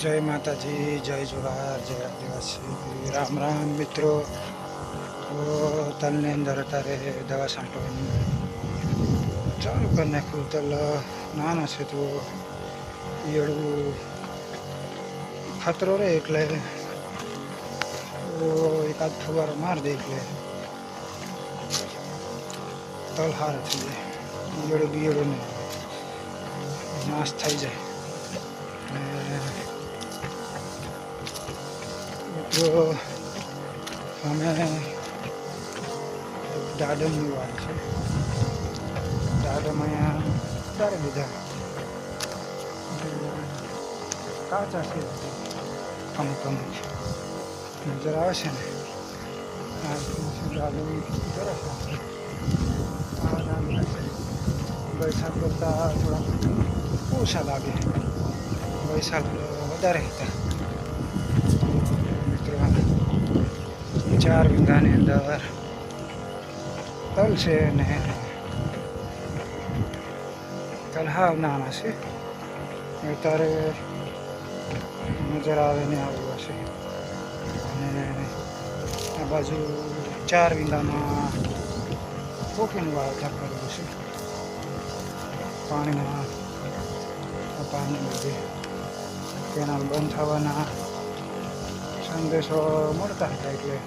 જય માતાજી, જય જોહાર, જય આદિવાસી. રામ રામ મિત્રો. તલની અંદર અત્યારે દવા છાંટવાની ચાલુ કરી નાખ્યું. તલ નાના છે તો ઈયળું ખતરો રહે એટલે એકાદ ફુવારો માર દે એટલે તલ હાર થઈ જાય. ઈયળું બિયળું નાશ થઈ જાય. અમે દાડમની વાત છે. દાડમ અહીંયા ઉતારી લીધા કાચા છે. અમુક અમુક નજર આવે છે ને? દાડમ સરસ વૈશાખ કરતાં થોડા ઓછા લાગે. વૈશાખ વધારે હતા મિત્રો ચાર વીઘાની અંદર તલ છે ને તલ હાવ નાના છે. અત્યારે નજર આવે ને આવું હશે. અને આ બાજુ ચાર વીઘામાં કોકીનું વાવતર કરવું છે પાણીના પાણી લીધે કેનાલ બંધ થવાના સંદેશો મળતા હતા એટલે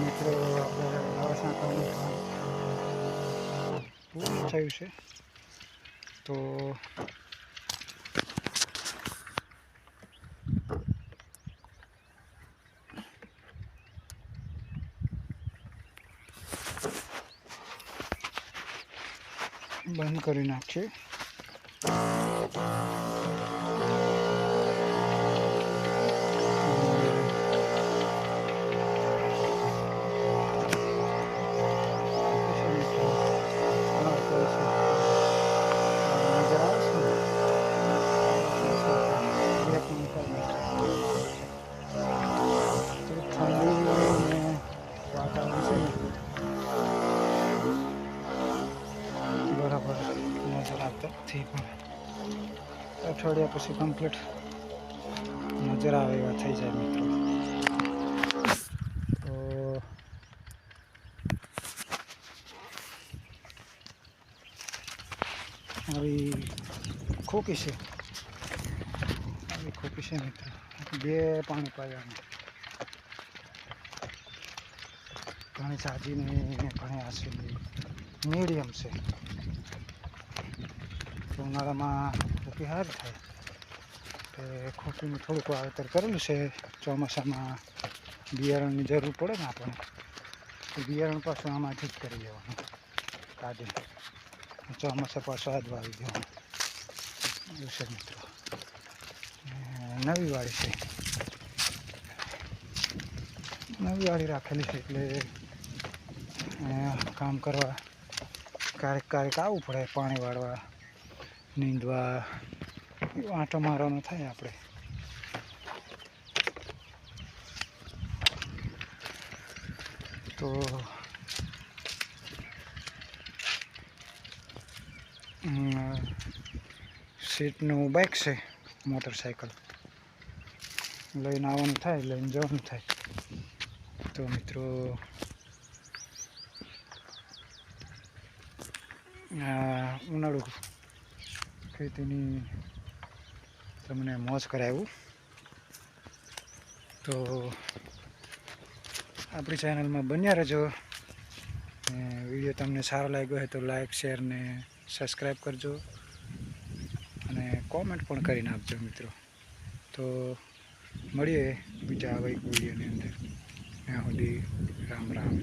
મિત્રો આપણે દવાખાના કામનું કામ પૂરું થયું છે તો બંધ કરી નાખીએ. પણ અઠવાડિયા પછી કમ્પ્લીટ નજર આવે એવા થઈ જાય મિત્રો. તો આવી ખોકી છે. આવી ખોકી છે મિત્રો. બે પાણી પાડવાનું ઘણી સાજીને, ઘણી આસી મીડિયમ છે. તો ઉનાળામાં ખોખી હાર થાય. તે ખોટીનું થોડુંક વાવેતર કરેલું છે. ચોમાસામાં બિયારણની જરૂર પડે ને આપણને, તો બિયારણ પાછું આમાંથી જ કરી દેવાનું. કાઢી ચોમાસા પાછું આ જ વાવી દેવાનું. મિત્રો. નવી વાળી છે. નવી વાળી રાખેલી છે એટલે કામ કરવા, ક્યારેક ક્યારેક આવવું પડે પાણી વાળવા. નીંદવા આંટો મારવાનો થાય આપણે. તો સીટનું બાઇક છે મોટરસાઇકલ લઈને આવવાનું થાય, લઈને જવાનું થાય. તો મિત્રો ઉનાળુ ખેતીની તમને મોજ કરાવ્યું. તો આપણી ચેનલમાં બન્યા રહેજો. વીડિયો તમને સારો લાગ્યો હોય તો લાઈક, શેર ને સબસ્ક્રાઈબ કરજો. અને કોમેન્ટ પણ કરીને આપજો મિત્રો. તો મળીએ બીજા આવા એક વિડીયોની અંદર. ત્યાં સુધી રામ રામ.